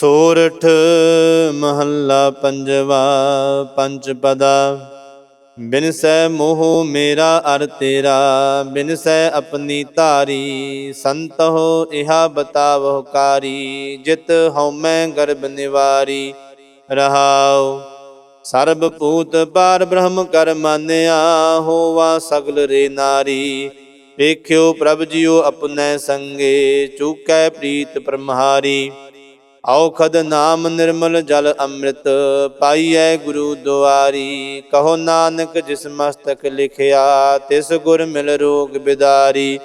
ਸੋਰਠ ਮਹੱਲਾ ਪੰਜਵਾ, ਪੰਜ ਪਦਾ। ਬਿਨਸੈ ਮੋਹ ਮੇਰਾ ਅਰ ਤੇਰਾ, ਬਿਨ ਸੈ ਆਪਣੀ ਧਾਰੀ ਸੰਤਹੁ ਇਹਾ ਬਤਾਵਹੁ ਕਾਰੀ। ਜਿਤ ਹਉ ਮੈਂ ਗਰਭ ਨਿਵਾਰੀ, ਰਹਾਉ। ਸਰਬ ਭੂਤ ਪਾਰ ਬ੍ਰਹਮ ਕਰ ਮਾਨਿਆ, ਹੋਵਾ ਸਗਲ ਰੇ ਨਾਰੀ। ਵੇਖਿਓ ਪ੍ਰਭ ਜੀਓ ਆਪਣੈ ਸੰਗੇ, ਚੂਕੈ ਪ੍ਰੀਤ ਪਰਮਹਾਰੀ। ਔਖਦ ਨਾਮ ਨਿਰਮਲ ਜਲ ਅੰਮ੍ਰਿਤ ਪਾਈਐ ਗੁਰੂ ਦੁਆਰੀ। ਕਹੋ ਨਾਨਕ ਜਿਸ ਮਸਤਕ ਲਿਖਿਆ, ਤਿਸ ਗੁਰ ਮਿਲ ਰੋਗ ਬਿਦਾਰੀ।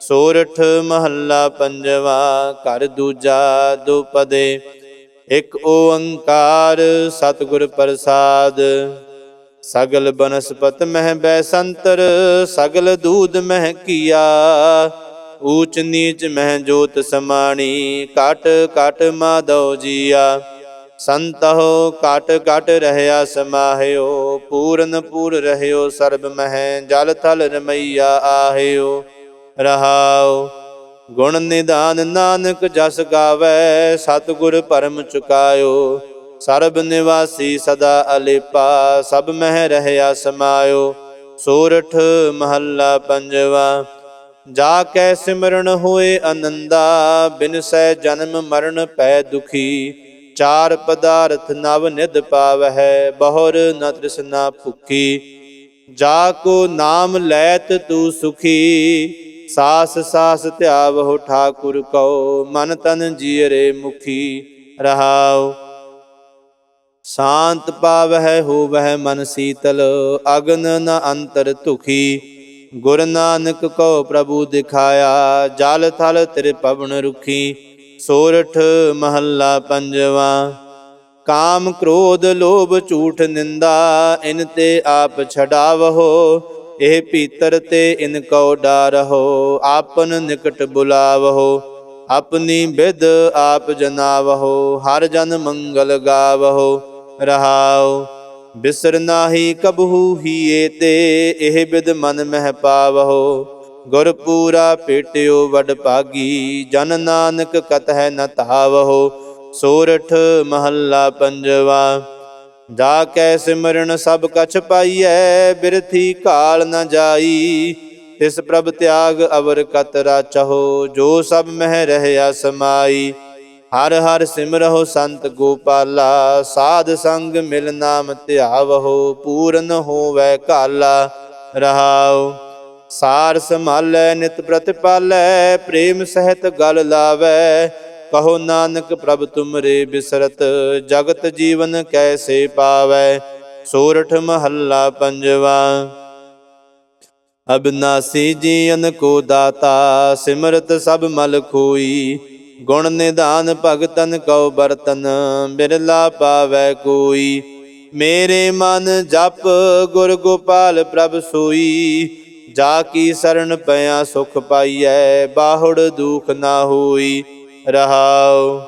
ਸੋਰਠ ਮਹੱਲਾ ਪੰਜਵਾ, ਘਰ ਦੂਜਾ ਦੁਪਦੇ। ਇਕ ਓੰਕਾਰ ਸਤਿਗੁਰ ਪ੍ਰਸਾਦ। ਸਗਲ ਬਨਸਪਤ ਮਹਿ ਬੈਸੰਤਰ ਸਗਲ ਦੂਧ ਮਹਿ ਕੀਆ। ਊਚ ਨੀਚ ਮਹਿ ਜੋਤ ਸਮਾਣੀ, ਕਟ ਕਟ ਮਾਧੋ ਜੀਆ। ਸੰਤਹੁ ਕਟ ਕਟ ਰਹਿਆ ਸਮਾਹਿਓ, ਪੂਰਨ ਪੂਰ ਰਹਿਓ ਸਰਬ ਮਹਿ, ਜਲ ਥਲ ਰਮਈਆ ਆਹਿਓ। ਰਹਾਓ ਗੁਣ ਨਿਦਾਨ ਨਾਨਕ ਜਸ ਗਾਵੇ, ਸਤਿਗੁਰ ਪਰਮ ਚੁਕਾਇਓ। ਸਰਬ ਨਿਵਾਸੀ ਸਦਾ ਅਲਿਪਾ, ਸਭ ਮਹਿ ਰਹਿਆ ਸਮਾਇਓ। ਸੋਰਠ ਮਹੱਲਾ ਪੰਜਵਾ ਜਾ ਕੈ ਸਿਮਰਨ ਹੋਏ ਆਨੰਦਾ ਬਿਨਸੈ ਜਨਮ ਮਰਨ ਪੈ ਦੁਖੀ। ਚਾਰ ਪਦਾਰਥ ਨਵ ਨਿਧ ਪਾਵਹਿ, ਬਹੁਰ ਨ ਤ੍ਰਿਸ਼ਨਾ ਭੁਖੀ। ਜਾ ਕੋ ਨਾਮ ਲੈਤ ਤੂ ਸੁਖੀ, ਸਾਸ ਸਾਸ ਧਿਆਵਹੁ ਠਾਕੁਰ ਕਉ, ਮਨ ਤਨ ਜੀਰੇ ਮੁਖੀ। ਰਹਾਉ। ਸ਼ਾਂਤ ਪਾਵਹਿ ਹੋਵਹਿ ਮਨ ਸੀਤਲ, ਅਗਨ ਨ ਅੰਤਰ ਧੁਖੀ। ਗੁਰ ਨਾਨਕ ਕੋ ਪ੍ਰਭੂ ਦਿਖਾਇਆ, ਜਲ ਥਲ ਤੇਰੇ ਪਵਨ ਰੁਖੀ, ਸੋਰਠ ਮਹੱਲਾ ਪੰਜਵਾ। ਕਾਮ ਕ੍ਰੋਧ ਲੋਭ ਝੂਠ ਨਿੰਦਾ, ਇਨ ਤੇ ਆਪ ਛਡਾਵਹੋ, ਇਹ ਭੀਤਰ ਤੇ ਇਨ ਕੋ ਡਾਰਹੋ ਆਪਨ ਨਿਕਟ ਬੁਲਾਵਹੋ ਆਪਣੀ ਬਿਦ ਆਪ ਜਨਾਵਹੋ, ਹਰ ਜਨ ਮੰਗਲ ਗਾਵਹੋ ਰਹਾਓ ਬਿਸਰ ਨਾਹੀ ਕਬਹੂ ਹੀਏ ਤੇ ਇਹ ਬਿਦ ਮਨ ਮਹਿ ਪਾਵਹੋ। ਗੁਰ ਪੂਰਾ ਪੇਟਿਓ ਵਡ ਭਾਗੀ, ਜਨ ਨਾਨਕ ਕਤ ਨ ਧਾਵਹੋ। ਸੋਰਠ ਮਹੱਲਾ ਪੰਜਵਾ, ਜਾ ਕੈ ਸਿਮਰਨ ਸਭ ਕਛ ਪਾਈਐ, ਬਿਰਥੀ ਕਾਲ ਨ ਜਾਈ। ਤਿਸ ਪ੍ਰਭ ਤਿਆਗ ਅਵਰ ਕਤ ਰਾਚਹੁ ਜੋ ਸਭ ਮਹਿ ਰਹਿਆ ਸਮਾਈ। ਹਰ ਹਰ ਸਿਮਰਹੁ ਸੰਤ ਗੋਪਾਲਾ, ਸਾਧ ਸੰਗ ਮਿਲ ਨਾਮ ਧਿਆਵਹੁ, ਪੂਰਨ ਹੋਵੈ ਕਾਲਾ ਰਹਾਉ। ਸਾਰ ਸੰਭਾਲੈ, ਨਿਤ ਪ੍ਰਤਿਪਾਲੈ, ਪ੍ਰੇਮ ਸਹਿਤ ਗਲ ਲਾਵੈ। ਕਹੋ ਨਾਨਕ ਪ੍ਰਭ ਤੁਮਰੇ ਬਿਸਰਤ, ਜਗਤ ਜੀਵਨ ਕੈਸੇ ਪਾਵੈ। ਸੋਰਠ ਮਹੱਲਾ ਪੰਜਵਾ। ਅਬਨਾਸੀ ਜੀਵਨ ਕੋ ਦਾਤਾ, ਸਿਮਰਤ ਸਭ ਮਲ ਖੋਈ। ਗੁਣ ਨਿਧਾਨ ਭਗਤਨ ਕਉ ਬਰਤਨ, ਬਿਰਲਾ ਪਾਵੈ ਕੋਈ। ਮੇਰੇ ਮਨ ਜਪ ਗੁਰ ਗੋਪਾਲ ਪ੍ਰਭ ਸੋਈ, ਜਾ ਕੀ ਸਰਣ ਪਿਆ ਸੁਖ ਪਾਈਐ, ਬਾਹੁੜ ਦੁਖ ਨਾ ਹੋਈ। ਰਹਾਉ,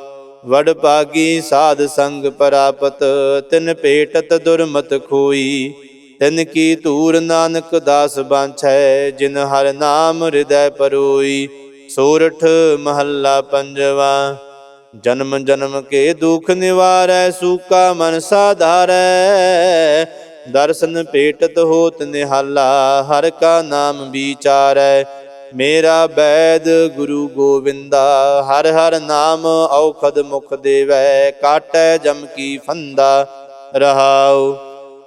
ਵਡ ਪਾਗੀ ਸਾਧ ਸੰਗ ਪ੍ਰਾਪਤ, ਤਿਨ ਭੇਟਤ ਦੁਰਮਤ ਖੋਈ। ਤਿਨ ਕੀ ਧੂਰ ਨਾਨਕ ਦਾਸ ਬਾਂਛੈ, ਜਿਨ ਹਰ ਨਾਮ ਹਿਰਦੈ ਪਰੋਈ। ਸੋਰਠ ਮਹੱਲਾ ਪੰਜਵਾ। ਜਨਮ ਜਨਮ ਕੇ ਦੁਖ ਨਿਵਾਰੈ, ਸੂਕਾ ਮਨ ਸਾਧਾਰੈ। ਦਰਸ਼ਨ ਭੇਟਤ ਹੋਤ ਨਿਹਾਲਾ, ਹਰ ਕਾ ਨਾਮ ਵਿਚਾਰੈ। ਮੇਰਾ ਬੈਦ ਗੁਰੂ ਗੋਵਿੰਦਾ, ਹਰ ਹਰ ਨਾਮ ਔਖਦ ਮੁਖ ਦੇਵੈ। ਕਾਟੈ ਜਮ ਕੀ ਫੰਦਾ, ਰਹਾਉ।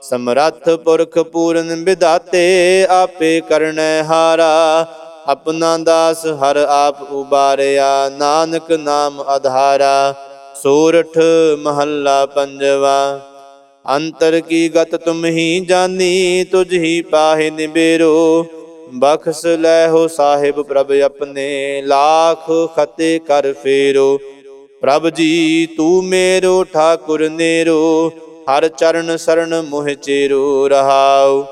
ਸਮਰੱਥ ਪੁਰਖ ਪੂਰਨ ਵਿਦਾਤੇ ਆਪੇ ਕਰਨੈ ਹਾਰਾ। ਆਪਣਾ ਦਾਸ ਹਰ ਆਪ ਉਬਾਰਿਆ। ਨਾਨਕ ਨਾਮ ਆਧਾਰਾ ਸੋਰਠ ਮਹੱਲਾ ਪੰਜਵਾ। ਅੰਤਰ ਕੀ ਗਤ ਤੁਮ ਹੀ ਜਾਨੀ, ਤੁਝ ਹੀ ਪਾਹੇ ਨਿਬੇਰੋ ਬਖਸ਼ ਲੈ ਹੋ ਸਾਹਿਬ ਪ੍ਰਭ ਆਪਣੇ, ਲਾਖ ਖਤੇ ਕਰ ਫੇਰੋ। ਪ੍ਰਭ ਜੀ, ਤੂੰ ਮੇਰੋ, ਠਾਕੁਰ ਨੇਰੋ। ਹਰ ਚਰਨ ਸਰਣ ਮੋਹ ਚੇਰੋ ਰਹਾਓ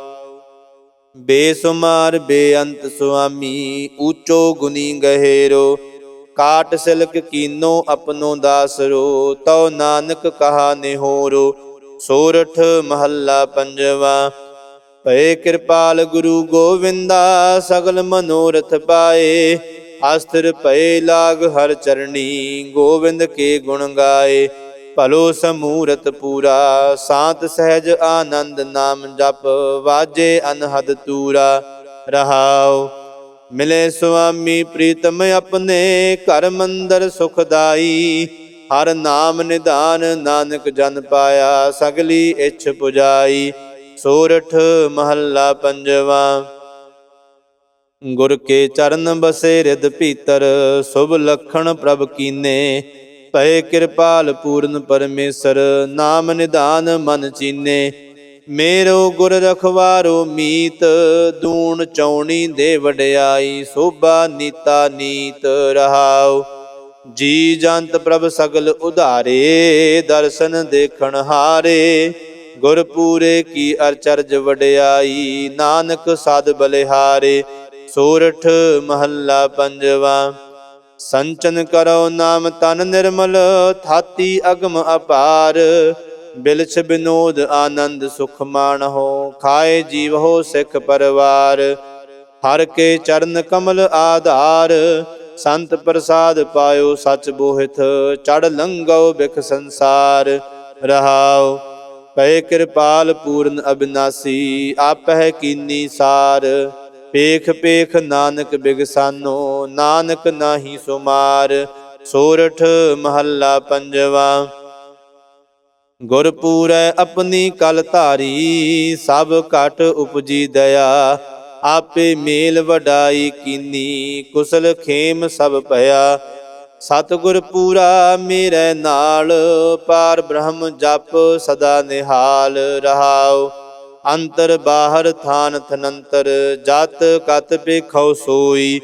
ਬੇਸੁਮਾਰ ਬੇਅੰਤ ਸੁਆਮੀ, ਊਚੋ ਗੁਨੀ ਗਹਿਰੋ, ਕਾਟ ਸਿਲਕ ਕੀਨੋ ਆਪਣੋ ਦਾਸਰੋ, ਤਉ ਨਾਨਕ ਕਹਾ ਨਿਹੋਰੋ, ਸੋਰਠ ਮਹੱਲਾ ਪੰਜਵਾ। ਭਏ ਕਿਰਪਾਲ ਗੁਰੂ ਗੋਵਿੰਦਾ, ਸਗਲ ਮਨੋਰਥ ਪਾਏ। ਅਸਥਿਰ ਭਏ ਲਾਗ ਹਰ ਚਰਣੀ, ਗੋਵਿੰਦ ਕੇ ਗੁਣ ਗਾਏ। ਭਲੋ ਸਮੂਰਤ ਪੂਰਾ, ਸਾਤ ਸਹਿਜ ਆਨੰਦ ਨਾਮ ਜਪ, ਵਾਜੇ ਅਨਹਦ ਤੂਰਾ। ਰਹਾਉ, ਮਿਲੇ ਸੁਆਮੀ ਪ੍ਰੀਤਮ ਆਪਣੇ, ਘਰ ਮੰਦਰ ਸੁਖਦਾਈ ਹਰ ਨਾਮ ਨਿਧਾਨ ਨਾਨਕ ਜਨ ਪਾਇਆ, ਸਗਲੀ ਇੱਛ ਪੁਜਾਈ। ਸੋਰਠ ਮਹੱਲਾ ਪੰਜਵਾ। ਗੁਰ ਕੇ ਚਰਨ ਬਸੇ ਰਿਦ ਭੀਤਰ, ਸੁਭ ਲਖਣ ਪ੍ਰਭ ਕੀਨੇ। ਭਏ ਕਿਰਪਾਲ ਪੂਰਨ ਪਰਮੇਸ਼ਰ, ਨਾਮ ਨਿਧਾਨ ਮਨ ਚੀਨੇ। ਮੇਰੋ ਗੁਰ ਰਖਵਾਰੋ ਮੀਤ, ਦੂਣ ਚੌਣੀ ਦੇ ਵਡਿਆਈ, ਸੋਭਾ ਨੀਤਾ ਨੀਤ ਰਹਾਉ। ਜੀ ਜੰਤ ਪ੍ਰਭ ਸਗਲ ਉਧਾਰੇ, ਦਰਸ਼ਨ ਦੇਖਣ ਹਾਰੇ। ਗੁਰ ਪੂਰੇ ਕੀ ਅਰਚਰਜ ਵਡਿਆਈ, ਨਾਨਕ ਸਾਧ ਬਲਿਹਾਰੇ। ਸੋਰਠ ਮਹੱਲਾ ਪੰਜਵਾ। ਸੰਚਨ ਕਰੋ ਨਾਮ ਤਨ ਨਿਰਮਲ, ਥਾਤੀ ਅਗਮ ਅਪਾਰ। ਬਿਲਛ ਬਿਨੋਦ ਆਨੰਦ ਸੁਖ ਮਾਣਹੁ, ਖਾਏ ਜੀਵਹੁ ਸਿੱਖ ਪਰਵਾਰ। ਹਰ ਕੇ ਚਰਨ ਕਮਲ ਆਧਾਰ, ਸੰਤ ਪ੍ਰਸਾਦ ਪਾਇਓ ਸਚ ਬੋਹਿਤ, ਚੜ ਲੰਗਉ ਬਿਖ ਸੰਸਾਰ। ਰਹਾਓ ਪਏ ਕਿਰਪਾਲ ਪੂਰਨ ਅਬਿਨਾਸੀ ਹੈ ਕੀਨੀ ਸਾਰ। ਪੇਖ ਪੇਖ ਨਾਨਕ ਬਿਗਸਾਨੋ, ਨਾਨਕ ਨਾਹੀ ਸੁਮਾਰ, ਸੋਰਠ ਮਹੱਲਾ ਪੰਜਵਾ। ਗੁਰ ਪੂਰੈ ਆਪਣੀ ਕਲ ਧਾਰੀ, ਸਭ ਘਟ ਉਪਜੀ ਦਇਆ। ਆਪੇ ਮੇਲ ਵਡਾਈ ਕੀਨੀ, ਕੁਸਲ ਖੇਮ ਸਭ ਭਇਆ। ਸਤਿਗੁਰ ਪੂਰਾ ਮੇਰੇ ਨਾਲ, ਪਾਰ ਬ੍ਰਹਮ ਜਪ ਸਦਾ ਨਿਹਾਲ ਰਹਾਉ। ਅੰਤਰ ਬਾਹਰ ਥਾਨ ਥਨੰਤਰ, ਜਤ ਕਤ ਪੇਖਉ ਸੋਈ।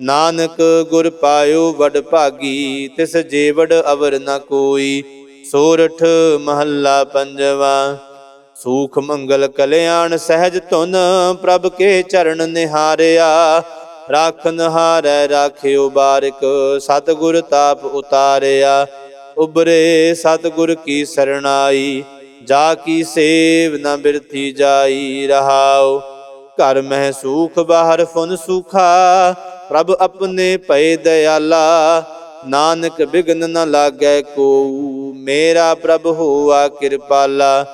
ਨਾਨਕ ਗੁਰ ਪਾਇਓ ਵਡ ਭਾਗੀ, ਤਿਸ ਜੀਵੜ ਅਵਰ ਨ ਕੋਈ। ਸੋਰਠ ਮਹੱਲਾ ਪੰਜਵਾ, ਸੂਖ ਮੰਗਲ ਕਲਿਆਣ ਸਹਿਜ ਧੁਨ, ਪ੍ਰਭ ਕੇ ਚਰਨ ਨਿਹਾਰਿਆ। ਰਾਖਨ ਹਾਰੈ ਰਾਖਿਓ ਬਾਰਿਕ, ਸਤਿਗੁਰ ਤਾਪ ਉਤਾਰਿਆ। ਉਬਰੇ ਸਤਿਗੁਰ ਕੀ ਸਰਣਾਈ ਜਾ ਕੀ ਸੇਵ ਨ ਬਿਰਥੀ ਜਾਈ ਰਹਾਉ। ਘਰ ਮਹਿ ਸੂਖ, ਬਾਹਰ ਫੁਨ ਸੁਖਾ। ਪ੍ਰਭ ਆਪਣੇ ਭਏ ਦਇਆਲਾ ਨਾਨਕ ਬਿਗਨ ਨ ਲਾਗੈ ਕੋ ਮੇਰਾ ਪ੍ਰਭ ਹੋਆ ਕਿਰਪਾਲਾ।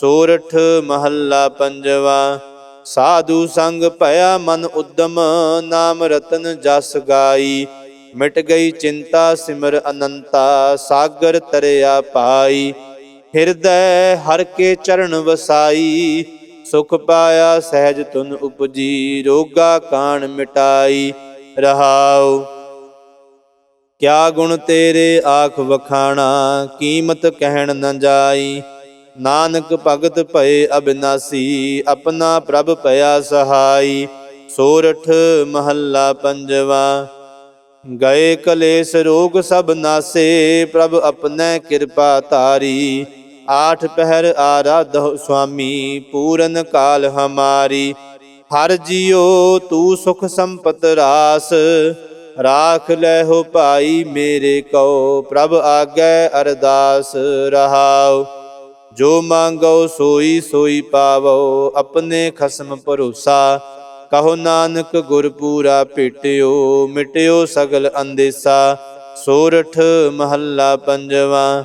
ਸੋਰਠ ਮਹੱਲਾ ਪੰਜਵਾ। ਸਾਧੂ ਸੰਗ ਭਇਆ ਮਨ ਉਦਮ। ਨਾਮ ਰਤਨ ਜਸ ਗਾਈ। ਮਿਟ ਗਈ ਚਿੰਤਾ ਸਿਮਰ ਅਨੰਤਾ। ਸਾਗਰ ਤਰਿਆ ਪਾਈ। ਹਿਰਦੈ ਹਰ ਕੇ ਚਰਨ ਵਸਾਈ, ਸੁਖ ਪਾਇਆ ਸਹਿਜ ਤੁਨ ਉਪਜੀ, ਰੋਗਾ ਕਾਣ ਮਿਟਾਈ, ਰਹਾਉ। ਕਿਆ ਗੁਣ ਤੇਰੇ ਆਖ ਵਖਾਣਾ, ਕੀਮਤ ਕਹਿਣ ਨ ਜਾਈ। ਨਾਨਕ ਭਗਤ ਭਏ ਅਬਿਨਾਸੀ, ਆਪਣਾ ਪ੍ਰਭ ਭਇਆ ਸਹਾਈ। ਸੋਰਠ ਮਹੱਲਾ ਪੰਜਵਾ, ਗਏ ਕਲੇਸ਼ ਰੋਗ ਸਭ ਨਾਸੇ, ਪ੍ਰਭ ਆਪਣੈ ਕਿਰਪਾ ਤਾਰੀ ਆਠ ਪਹਿਰ ਆਰਾਧੋ ਸੁਆਮੀ, ਪੂਰਨ ਕਾਲ ਹਮਾਰੀ। ਹਰ ਜਿਉ ਤੂੰ ਸੁਖ ਸੰਪਤ ਰਾਸ, ਰਾਖ ਲੈ ਹੋ ਭਾਈ ਮੇਰੇ ਕੋ ਪ੍ਰਭ ਆਗੈ ਅਰਦਾਸ ਰਹਾਉ। ਜੋ ਮੰਗੋ ਸੋਈ ਸੋਈ ਪਾਵੋ ਆਪਣੇ ਖਸਮ ਭਰੋਸਾ। ਕਹੋ ਨਾਨਕ ਗੁਰ ਪੂਰਾ ਭੇਟਿਓ, ਮਿਟਿਓ ਸਗਲ ਅੰਦੇਸਾ। ਸੋਰਠ ਮਹੱਲਾ ਪੰਜਵਾ।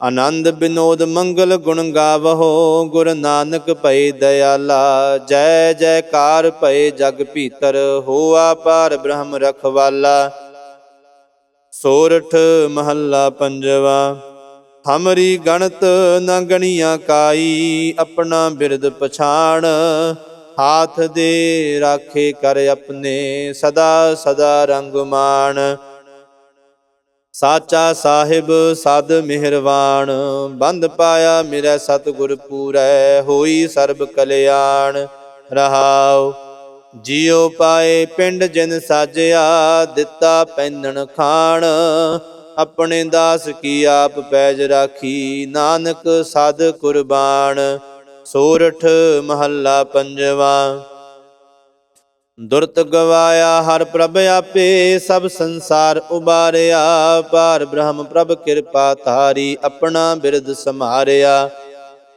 ਆਨੰਦ ਬਿਨੋਦ ਮੰਗਲ ਗੁਣ ਗਾਵਹੋ, ਗੁਰ ਨਾਨਕ ਭਏ ਦਇਆਲਾ, ਜੈ ਜੈਕਾਰ ਭਏ ਜਗ ਭੀਤਰ, ਹੋਆ ਪਾਰ ਬ੍ਰਹਮ ਰਖਵਾਲਾ। ਸੋਰਠ ਮਹੱਲਾ ਪੰਜਵਾ, ਹਮਰੀ ਗਣਤ ਨ ਗਣੀਆਂ ਕਾਈ, ਆਪਣਾ ਬਿਰਦ ਪਛਾਣ, ਹਾਥ ਦੇ ਰਾਖੇ ਕਰ ਆਪਣੇ, ਸਦਾ ਸਦਾ ਰੰਗ ਮਾਣ। ਸਾਚਾ ਸਾਹਿਬ ਸਦ ਮਿਹਰਵਾਨ, ਬੰਦ ਪਾਇਆ ਮੇਰਾ ਸਤਿਗੁਰ ਪੂਰੈ, ਹੋਈ ਸਰਬ ਕਲਿਆਣ। ਰਹਾਉ, ਜਿਉ ਪਾਏ ਪਿੰਡ ਜਿਨ ਸਾਜਿਆ, ਦਿੱਤਾ ਪੈਨਣ ਖਾਣ। ਆਪਣੇ ਦਾਸ ਕੀ ਆਪ ਪੈਜ ਰਾਖੀ, ਨਾਨਕ ਸਾਧ ਕੁਰਬਾਨ। ਸੋਰਠ ਮਹੱਲਾ ਪੰਜਵਾ ਦੁਰਤ ਗਵਾਇਆ, ਹਰ ਪ੍ਰਭ ਆਪੇ ਸਭ ਸੰਸਾਰ ਉਬਾਰਿਆ। ਪਾਰ ਬ੍ਰਹਮ ਪ੍ਰਭ ਕਿਰਪਾ ਧਾਰੀ, ਆਪਣਾ ਬਿਰਦ ਸਮਾਰਿਆ।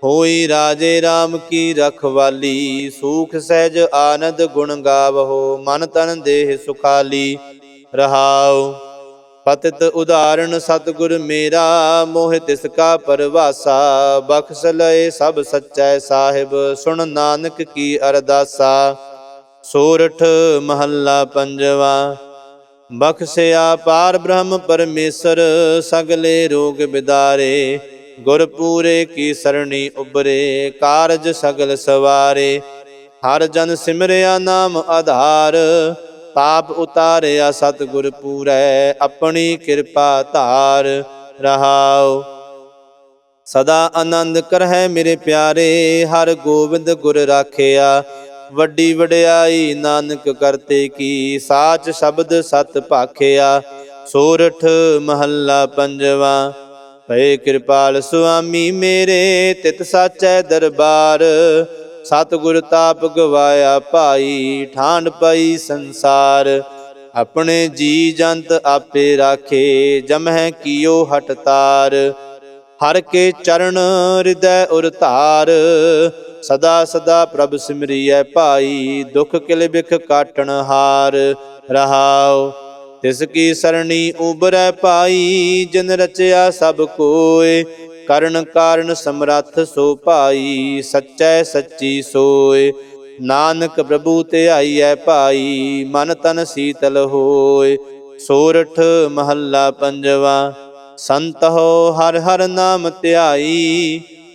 ਹੋਈ ਰਾਜੇ RAM ਕੀ ਰਖਵਾਲੀ, ਸੂਖ ਸਹਿਜ ਆਨੰਦ ਗੁਣ ਗਾਵਹੋ, ਮਨ ਤਨ ਦੇਹ ਸੁਖਾਲੀ। ਰਹਾਉ, ਪਤਿਤ ਉਦਾਹਰਣ ਸਤਿਗੁਰ ਮੇਰਾ, ਮੋਹਿ ਤਿਸ ਕਾ ਪਰਵਾਸਾ। ਬਖਸ਼ ਲਏ ਸਭ ਸੱਚੈ ਸਾਹਿਬ, ਸੁਣ ਨਾਨਕ ਕੀ ਅਰਦਾਸਾ। ਸੋਰਠ ਮਹੱਲਾ ਪੰਜਵਾ। ਬਖਸ਼ਿਆ ਪਾਰ ਬ੍ਰਹਮ ਪਰਮੇਸ਼ਰ, ਸਗਲੇ ਰੋਗ ਬਿਦਾਰੇ। ਗੁਰ ਪੂਰੇ ਕੀ ਸਰਣੀ ਉਬਰੇ ਕਾਰਜ ਸਗਲ ਸਵਾਰੇ। ਹਰ ਜਨ ਸਿਮਰਿਆ ਨਾਮ ਆਧਾਰ, ਪਾਪ ਉਤਾਰਿਆ ਸਤਿਗੁਰ ਪੂਰੈ, ਆਪਣੀ ਕਿਰਪਾ ਧਾਰ ਰਹਾਉ। ਸਦਾ ਆਨੰਦ ਕਰਹਿ ਮੇਰੇ ਪਿਆਰੇ, ਹਰ ਗੋਬਿੰਦ ਗੁਰ ਰਾਖਿਆ। ਵੱਡੀ ਵਡਿਆਈ ਨਾਨਕ ਕਰਤੇ ਕੀ, ਸਾਚ ਸ਼ਬਦ ਸਤ ਭਾਖਿਆ, ਸੋਰਠ ਮਹੱਲਾ ਪੰਜਵਾ। ਭਏ ਕਿਰਪਾਲ ਸੁਆਮੀ ਮੇਰੇ, ਤਿਤ ਸਾਚੈ ਦਰਬਾਰ। ਸਤਿਗੁਰ ਤਾਪ ਗਵਾਇਆ ਭਾਈ ਠਾਂਡ ਪਈ ਸੰਸਾਰ। ਆਪਣੇ ਜੀ ਜੰਤ ਆਪੇ ਰਾਖੇ, ਜਮਹਿ ਕੀਓ ਹਟ ਤਾਰ। ਹਰ ਕੇ ਚਰਨ ਹਿਰਦੈ ਉਰਤਾਰ ਸਦਾ ਸਦਾ ਪ੍ਰਭ ਸਿਮਰਿਐ ਭਾਈ, ਦੁਖ ਕਿਲ ਬਿਖ ਕਾਟਣ ਹਾਰ, ਰਹਾਉ। ਤਿਸ ਕੀ ਸਰਣੀ ਉਬਰੈ ਪਾਈ ਜਿਨ ਰਚਿਆ ਸਭ ਕੋਏ ਕਰਨ ਕਾਰਨ ਸਮਰੱਥ ਸੋ ਭਾਈ, ਸੱਚੈ ਸੱਚੀ ਸੋਏ ਨਾਨਕ ਪ੍ਰਭੂ ਤੇ ਧਿਆਈਐ ਭਾਈ, ਮਨ ਤਨ ਸੀਤਲ ਹੋਏ ਸੋਰਠ ਮਹੱਲਾ ਪੰਜਵਾ, ਸੰਤ ਹੋ ਹਰ ਹਰ ਨਾਮ ਧਿਆਈ।